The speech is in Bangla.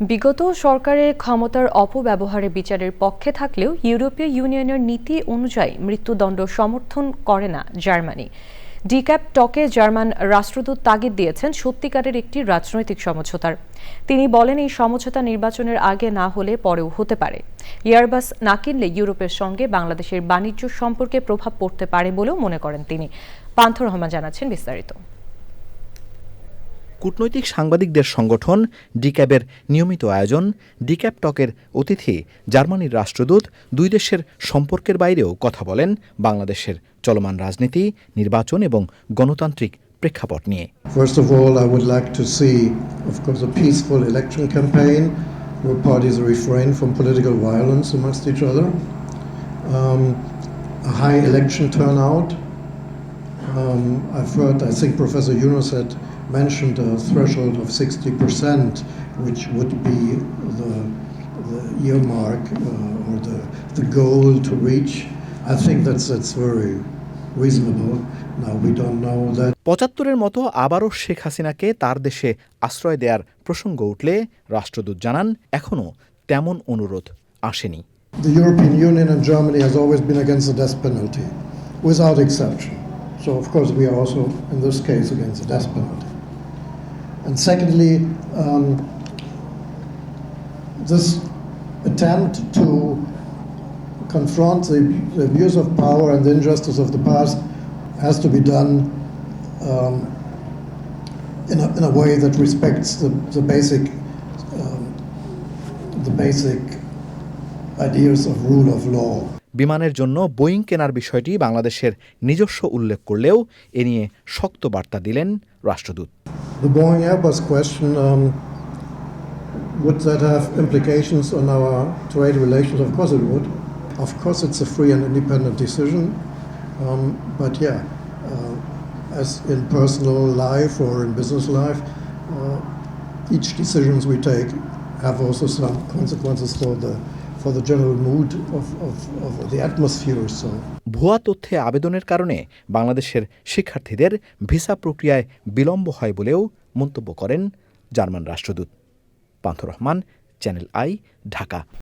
বিগত সরকারের ক্ষমতার অপব্যবহারে বিচারের পক্ষে থাকলেও ইউরোপীয় ইউনিয়নের নীতি অনুযায়ী মৃত্যুদণ্ড সমর্থন করে না জার্মানি। ডিক্যাপ টকে জার্মান রাষ্ট্রদূত তাগিদ দিয়েছেন সত্যিকারের একটি রাজনৈতিক সমঝোতার। তিনি বলেন, এই সমঝোতা নির্বাচনের আগে না হলে পরেও হতে পারে। এয়ারবাস না কিনলে ইউরোপের সঙ্গে বাংলাদেশের বাণিজ্য সম্পর্কে প্রভাব পড়তে পারে বলেও মনে করেন তিনি। পান্থ রহমান জানাচ্ছেন বিস্তারিত। কূটনৈতিক সাংবাদিকদের সংগঠন ডিক্যাবের নিয়মিত আয়োজন ডিক্যাব টকের অতিথি জার্মানির রাষ্ট্রদূত দুই দেশের সম্পর্কের বাইরেও কথা বলেন বাংলাদেশের চলমান রাজনীতি নির্বাচন এবং গণতান্ত্রিক প্রেক্ষাপট নিয়ে। High election turnout, Um, I've heard, I think Professor Yunus had mentioned a threshold of 60%, which would be the, the earmark uh, or the, the goal to reach. I think that's, that's very reasonable. Now, we don't know that. পঁচাত্তরের মতো আবারও শেখ হাসিনাকে তার দেশে আশ্রয় দেওয়ার প্রসঙ্গ উঠলে রাষ্ট্রদূত জানান এখনও তেমন অনুরোধ আসেনি The European Union and Germany has always been against the death penalty, without exception. So, of course, we are also, in this case, against the death penalty. And secondly, um, this attempt to confront the, the abuse of power and the injustice of the past has to be done um, in, a, in a way that respects the, the basic um, the basic ideas of rule of law. বিমানের জন্য বোয়িং কেনার বিষয়টি বাংলাদেশের নিজস্ব উল্লেখ করলেও এ নিয়ে শক্ত বার্তা দিলেন রাষ্ট্রদূত The Boeing Airbus question um, would that have implications on our trade relations? Of course it would. Of course, it's a free and independent decision. Um, but yeah, uh, as in personal life or in business life, uh, each decisions we take have also some consequences for the ভুয়া তথ্যে আবেদনের কারণে বাংলাদেশের শিক্ষার্থীদের ভিসা প্রক্রিয়ায় বিলম্ব হয় বলেও মন্তব্য করেন জার্মান রাষ্ট্রদূত। Pantha Rahman, channel I, Dhaka.